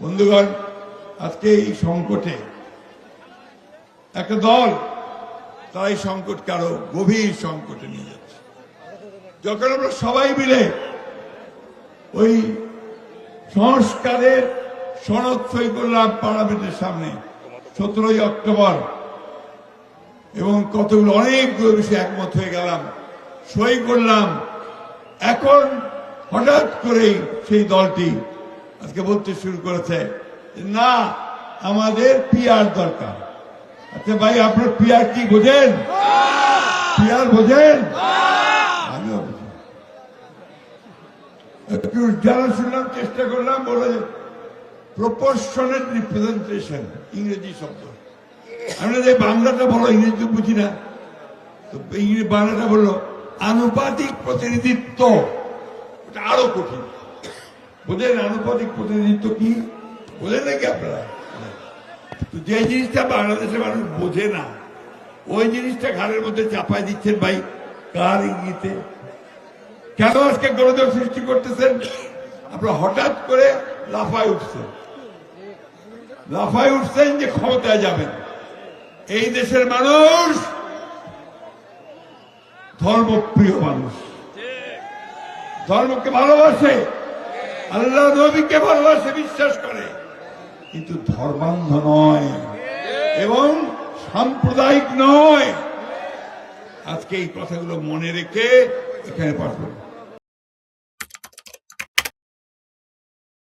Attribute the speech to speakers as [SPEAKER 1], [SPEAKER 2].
[SPEAKER 1] বন্ধুগণ, আজকে এই সংকটে একটা দল তারা এই সংকটকে আরও গভীর সংকটে নিয়ে যাচ্ছে। যখন আমরা সবাই মিলে ওই সংস্কারের সনদ সই করলাম পার্লামেন্টের সামনে, সতেরোই অক্টোবর, এবং কতগুলো অনেকগুলো বিষয়ে একমত হয়ে গেলাম, সই করলাম, এখন হঠাৎ করেই সেই দলটি আজকে বলতে শুরু করেছে না, আমাদের পিয়ার দরকার। আচ্ছা ভাই, আপনার পিয়ার কি, বোঝেন? পিয়ার বোঝেন? আমিও বুঝি। শুনলাম, চেষ্টা করলাম, বলে প্রপোর্শনেট রিপ্রেজেন্টেশন ইংরেজি শব্দ। আমরা যে বাংলাটা বলো ইংরেজি বুঝি না। তো ইংরেজি বাংলাটা বলল, আনুপাতিক প্রতিনিধিত্ব। ওটা আরও কঠিন। বোঝেন আনুপাতিক প্রতিনিধিত্ব কি? বোঝেন নাকি আপনারা? যে জিনিসটা বাংলাদেশের মানুষ বোঝে না, ওই জিনিসটা ঘাড়ের মধ্যে চাপায় দিচ্ছেন ভাই। কার ইঙ্গিতে? কেন আজকে গোলযোগ সৃষ্টি করতেছেন? আপনারা হঠাৎ করে লাফায় উঠছেন। লাফায় উঠছেন যে ক্ষমতায় যাবেন। এই দেশের মানুষ ধর্মপ্রিয় মানুষ। ধর্মকে ভালোবাসে। আল্লাহ নবীকে ভালোবাসে, বিশ্বাস করে। কিন্তু ধর্মান্ধ নয়, এবং সাম্প্রদায়িক নয়। আজকে এই কথাগুলো মনে রেখে এখানে পাঠ